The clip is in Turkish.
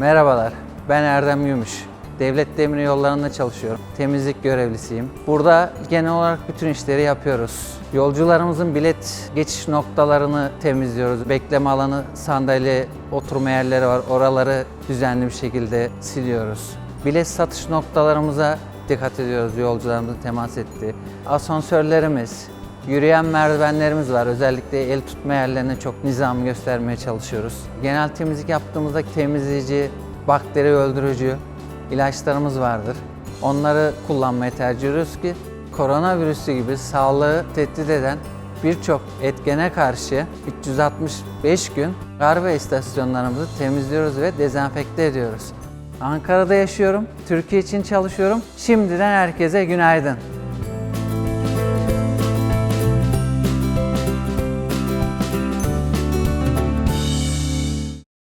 Merhabalar, ben Erdem Gümüş. Devlet Demir Yolları'nda çalışıyorum. Temizlik görevlisiyim. Burada genel olarak bütün işleri yapıyoruz. Yolcularımızın bilet geçiş noktalarını temizliyoruz. Bekleme alanı, sandalye, oturma yerleri var. Oraları düzenli bir şekilde siliyoruz. Bilet satış noktalarımıza dikkat ediyoruz yolcularımızın temas ettiği. Asansörlerimiz, Yürüyen merdivenlerimiz var. Özellikle el tutma yerlerine çok nizam göstermeye çalışıyoruz. Genel temizlik yaptığımızda temizleyici, bakteri öldürücü ilaçlarımız vardır. Onları kullanmayı tercih ediyoruz ki koronavirüsü gibi sağlığı tehdit eden birçok etkene karşı 365 gün garbe istasyonlarımızı temizliyoruz ve dezenfekte ediyoruz. Ankara'da yaşıyorum, Türkiye için çalışıyorum. Şimdiden herkese günaydın.